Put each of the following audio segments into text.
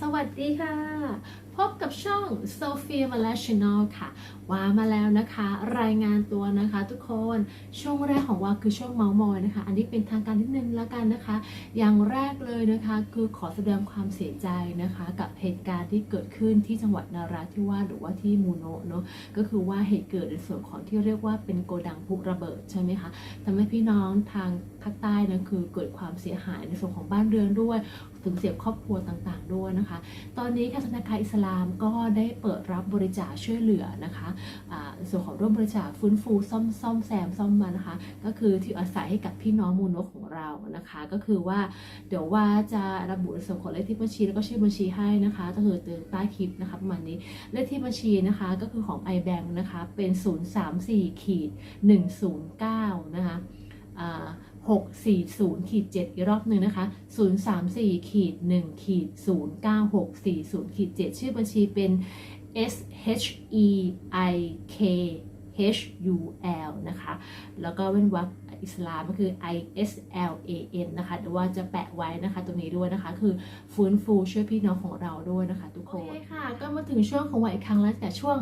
สวัสดีค่ะ พบกับช่อง Sophia m a l a c h a n n e l ค่ะว่ามาแล้วนะคะ รายงานตัวนะคะ ทุกคนช่วงแรกของว่าคือช่วงเมาส์มอยนะคะ อันนี้เป็นทางการนิดนึงแล้วกันนะคะ อย่างแรกเลยนะคะ คือขอแสดงความเสียใจนะคะ กับเหตุการณ์ที่เกิดขึ้นที่จังหวัดนาราธิวาสหรือว่าที่มูโนะเนาะก็คือว่าเหตุเกิดในส่วนของที่เรียกว่าเป็นโกดังพลุระเบิดใช่ไหมคะทำให้พี่น้องทางภาคใต้นะคือเกิดความเสียหายในส่วนของบ้านเรือนด้วย ถึงเสียครอบครัวต่างๆ ด้วยนะคะ ตอนนี้ค่ะธนาคารอิสลามก็ได้เปิดรับบริจาคช่วยเหลือนะคะอ่าในส่วนของร่วมบริจาคฟื้นฟูซ่อมซ่อมแซมซ่อมมานะคะ ก็คือที่อาศัยให้กับพี่น้องมูลนกของเรานะคะ ก็คือว่าเดี๋ยวว่าจะระบุส่วนของเลขที่บัญชีแล้วก็ชื่อบัญชีให้นะคะก็คือเติมใต้คลิปนะคะประมาณนี้เลขที่บัญชีนะคะก็คือของ iBank นะคะเป็น 034ขีด109 นะคะอ่า 640ขีด7อีกรอบหนึ่งนะคะ 034ขีด1ขีด09640ขีด7ชื่อบัญชีเป็น S H E I K H U L นะคะ แล้วก็เว้นวรรคอิสลามก็คือ I S L A M นะคะเดี๋ยวว่าจะแปะไว้นะคะตรงนี้ด้วยนะคะ คือฟื้นฟูช่วยพี่น้องของเราด้วยนะคะ ทุกคนโอเคค่ะ ก็มาถึงช่วงของวันอีกครั้งแล้วแต่ช่วง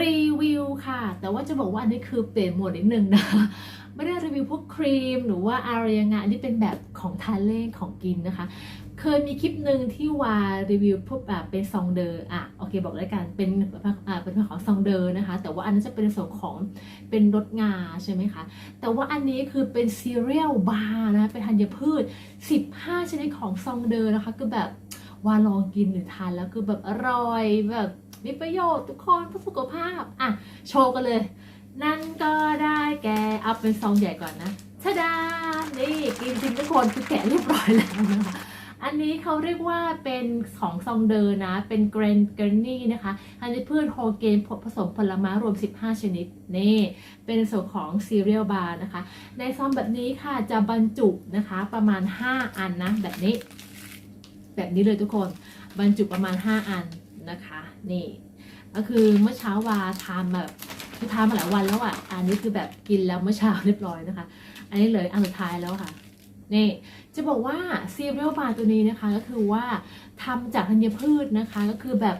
รีวิวค่ะ แต่ว่าจะบอกว่าอันนี้คือเปลี่ยนโหมดนิดนึงนะ ไม่ได้รีวิวพวกครีมหรือว่าอะไรยังไงอันนี้เป็นแบบของทานเล่นของกินนะคะ เคยมีคลิปหนึ่งที่วารีวิวพวกแบบเป็นซองเดอร์อะโอเคบอกแล้วกันเป็นอ่าเป็นของซองเดอร์นะคะ แต่ว่าอันนั้นจะเป็นส่วนของเป็นรสงาใช่ไหมคะ แต่ว่าอันนี้คือเป็นซีเรียลบาร์นะเป็นธัญพืช 15 ชนิดของซองเดอร์นะคะคือแบบว่าลองกินหรือทานแล้วคือแบบอร่อยแบบมีประโยชน์ทุกคนเพื่อสุขภาพ อะ โชว์กันเลย นั่นก็ได้แกเอาเป็นซองใหญ่ก่อนนะชะดา นี่กินจริงทุกคนคือแกะเรียบร้อยแล้วนะคะอันนี้เขาเรียกว่าเป็นของซองเดอร์นะ เป็นเกรนเกรนนี่นะคะอันนี้พืชโฮเกนผสมผลไม้รวม 15 ชนิด นี่ เป็นส่วนของซีเรียลบาร์นะคะ ในซองแบบนี้ค่ะจะบรรจุนะคะประมาณ 5 อันนะ แบบนี้ แบบนี้เลยทุกคน บรรจุประมาณ 5 อันนะคะ นี่ ก็คือเมื่อเช้าวาทานแบบ คือทานมาหลายวันแล้วอะ อันนี้คือแบบกินแล้วเมื่อเช้าเรียบร้อยนะคะ อันนี้เลยอันสุดท้ายแล้วค่ะ นี่จะบอกว่าซีเรียลบาร์ตัวนี้นะคะก็คือว่าทำจากธัญพืชนะคะ ก็คือแบบ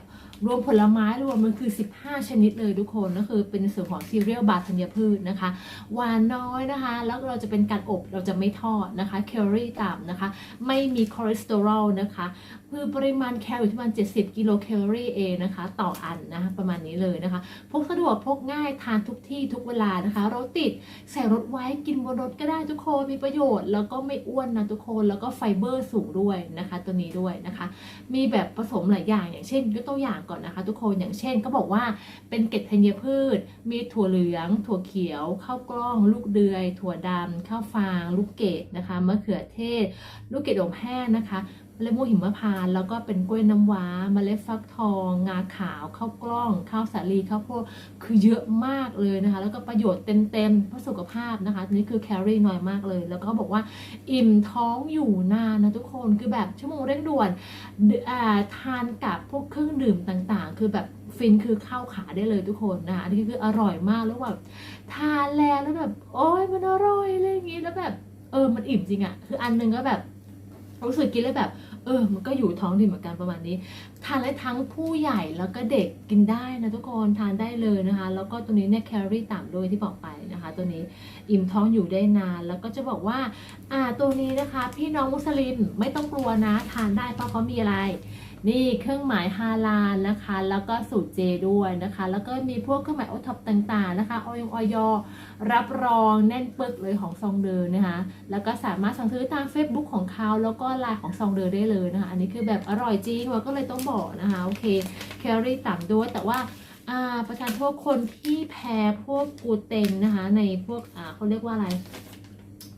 รวมผลไม้รวมมันคือ 15 ชนิดเลยทุกคนก็คือเป็นส่วนของซีเรียลบาร์ธัญพืชนะคะหวานน้อยนะคะ แล้วเราจะเป็นการอบเราจะไม่ทอดนะคะแคลอรี่ต่ำนะคะ ไม่มีคอเลสเตอรอลนะคะคือปริมาณแคลอยู่ที่ประมาณ70 กิโลแคลอรี่เองนะคะ ต่ออันนะคะประมาณนี้เลยนะคะพกสะดวกพกง่ายทานทุกที่ทุกเวลานะคะรถติดใส่รถไว้กินบนรถก็ได้ทุกคนมีประโยชน์ แล้วก็ไม่อ้วนนะทุกคนแล้วก็ไฟเบอร์สูงด้วยนะคะ ตัวนี้ด้วยนะคะ มีแบบผสมหลายอย่างอย่างเช่นยกตัวอย่างก่อนนะคะ ทุกคนอย่างเช่นก็บอกว่าเป็นเกล็ดธัญพืช มีถั่วเหลือง ถั่วเขียวข้าวกล้อง ลูกเดือย ถั่วดำข้าวฟาง ลูกเกดนะคะมะเขือเทศ ลูกเกดอบแห้งนะคะ เมล็ดม่วงหิมพานต์แล้วก็เป็นกล้วยน้ำว้าเมล็ดฟักทอง งาขาวข้าวกล้อง ข้าวสาลีข้าวโพดคือเยอะมากเลยนะคะ แล้วก็ประโยชน์เต็มๆเพื่อสุขภาพนะคะนี่คือแคลอรี่น้อยมากเลย แล้วก็บอกว่าอิ่มท้องอยู่นานนะทุกคนคือแบบชั่วโมงเร่งด่วนอ่าทานกับพวกเครื่องดื่มต่างๆ คือแบบฟินคือเข้าขาได้เลยทุกคนนะอันนี้คืออร่อยมากแล้วแบบทานแล้วแล้วแบบโอ้ยมันอร่อยอะไรอย่างงี้แล้วแบบเออมันอิ่มจริงอะคืออันหนึงก็แบบ รู้สึกกินแล้วแบบ เออ มันก็อยู่ท้องดีเหมือนกันประมาณนี้ ทานได้ทั้งผู้ใหญ่แล้วก็เด็กกินได้นะทุกคนทานได้เลยนะคะ แล้วก็ตัวนี้เนี่ยแคลอรี่ต่ำด้วยที่บอกไปนะคะ ตัวนี้อิ่มท้องอยู่ได้นาน แล้วก็จะบอกว่า อ่าตัวนี้นะคะ พี่น้องมุสลิมไม่ต้องกลัวนะ ทานได้เพราะเขามีอะไร นี่เครื่องหมายฮาลาลนะคะ แล้วก็สูตรเจด้วยนะคะ แล้วก็มีพวกเครื่องหมายโอท็อปต่างๆนะคะออยออยรับรองแน่นปึกเลยของซองเดอร์นะคะ แล้วก็สามารถสั่งซื้อตาม Facebook ของเขาแล้วก็ไลน์ของซองเดอร์ได้เลยนะคะ อันนี้คือแบบอร่อยจริงว่าก็เลยต้องบอกนะคะโอเคแคลอรี่ต่ำด้วยแต่ว่าประทานโทษคนที่แพ้พวกกลูเตนนะคะ ในพวกอ่าเขาเรียกว่าอะไร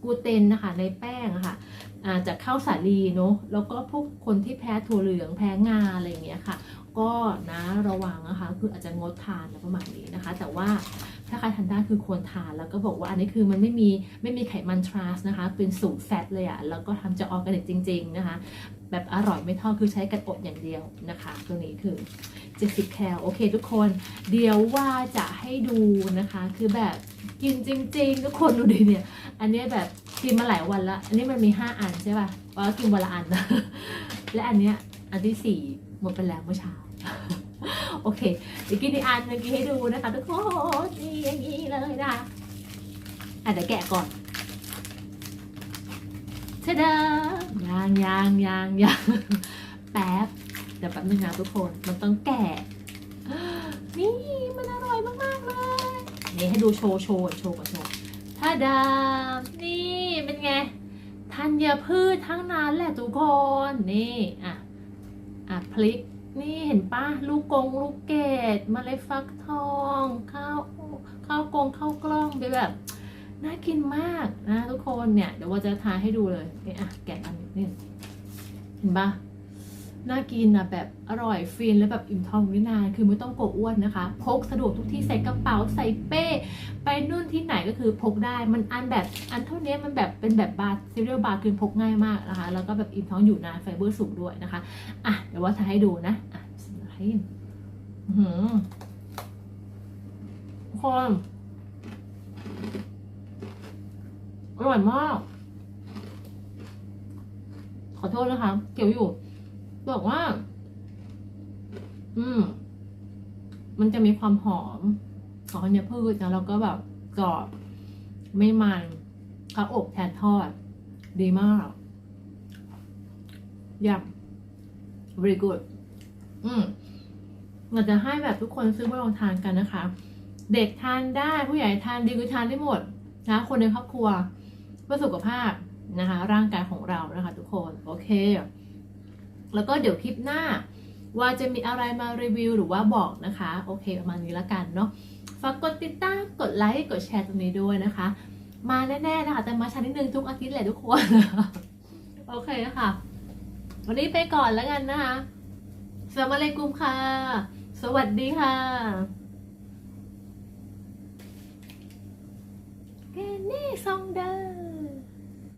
กลูเตนนะคะในแป้งะค่ะอ่า จากข้าวสาลีเนาะแล้วก็พวกคนที่แพ้ถั่วเหลืองแพ้งาอะไรอย่างเงี้ยค่ะ ก็นะระวังนะคะคืออาจจะงดทานประมาณนี้นะคะ แต่ว่าถ้าใครทานได้คือควรทานแล้วก็บอกว่าอันนี้คือมันไม่มีไม่มีไขมันทรานส์นะคะ เป็นสูตรแฟตเลยอะแล้วก็ทำจากออร์แกนิกจริง ๆนะคะ แบบอร่อยไม่ทอดคือใช้กันอดอย่างเดียวนะคะ ตัวนี้คือ 70 แคลโอเคทุกคน เดี๋ยวว่าจะให้ดูนะคะ คือแบบกินจริง ๆ ทุกคนดูดิเนี่ย อันนี้แบบ กินมาหลายวันละอันนี้มันมี5อันใช่ป่ะว่ากินวันละอันนะและอันเนี้ยอันที่4หมดไปแล้วเมื่อเช้า โอเคเดี๋ยวกินอีกอันเมื่อกี้ให้ดูนะคะทุกคนนี่อย่างนี้เลยนะคะอะเดี๋ยวแกะก่อนชดายางยางยางยางแป๊บเดี๋ยวแป๊บนึงนะทุกคนมันต้องแกะนี่มันอร่อยมากๆเลยนี่ให้ดูโชว์โชว์โชว์กับโชว์ ถ้าดามนี่เป็นไงธัญพืชทั้งนั้นแหละทุกคนนี่อะอะพลิกนี่เห็นปะลูกกงลูกเกดมเมล็ดฟักทองข้าวข้าวกงข้าวกล้องไปแบบน่ากินมากนะทุกคนเนี่ยเดี๋ยวว่าจะทานให้ดูเลยนี่อะแกะอันนิดนึงเห็นปะ น่ากินอะแบบอร่อยฟินแล้วแบบอิ่มท้องไม่นาน คือไม่ต้องกลัวอ้วนนะคะ พกสะดวกทุกที่ใส่กระเป๋าใส่เป้ ไปนู่นที่ไหนก็คือพกได้ มันอันแบบอันเท่านี้มันแบบเป็นแบบบาร์ซีเรียลบาร์คือพกง่ายมากนะคะ แล้วก็แบบอิ่มท้องอยู่นานไฟเบอร์สูงด้วยนะคะ อะเดี๋ยวว่าจะให้ดูนะ อะให้อื้อหือทุกคนอร่อยมาก ขอโทษนะคะ เกี่ยวอยู่ บอกว่า อืม มันจะมีความหอมของธัญพืชนะแล้วก็แบบกรอบไม่มันข้าวอบแทนทอด ดีมากยำ very good อืมเราจะให้แบบทุกคนซื้อมาลองทานกันนะคะ เด็กทานได้ผู้ใหญ่ทานดีคือทานได้หมดนะคนในครอบครัวเพื่อสุขภาพนะคะ ร่างกายของเรานะคะ ทุกคน โอเค แล้วก็เดี๋ยวคลิปหน้า ว่าจะมีอะไรมารีวิวหรือว่าบอกนะคะ โอเคประมาณนี้ละกันเนาะฝากกดติดตามกดไลค์กดแชร์ตรงนี้ด้วยนะคะ มาแน่ๆนะคะ แต่มาช้านิดนึงทุกอาทิตย์แหละทุกคนโอเคค่ะ วันนี้ไปก่อนแล้วกันนะคะสวัสดีกุมค่ะ สวัสดีค่ะแกนี่ซองเดอร์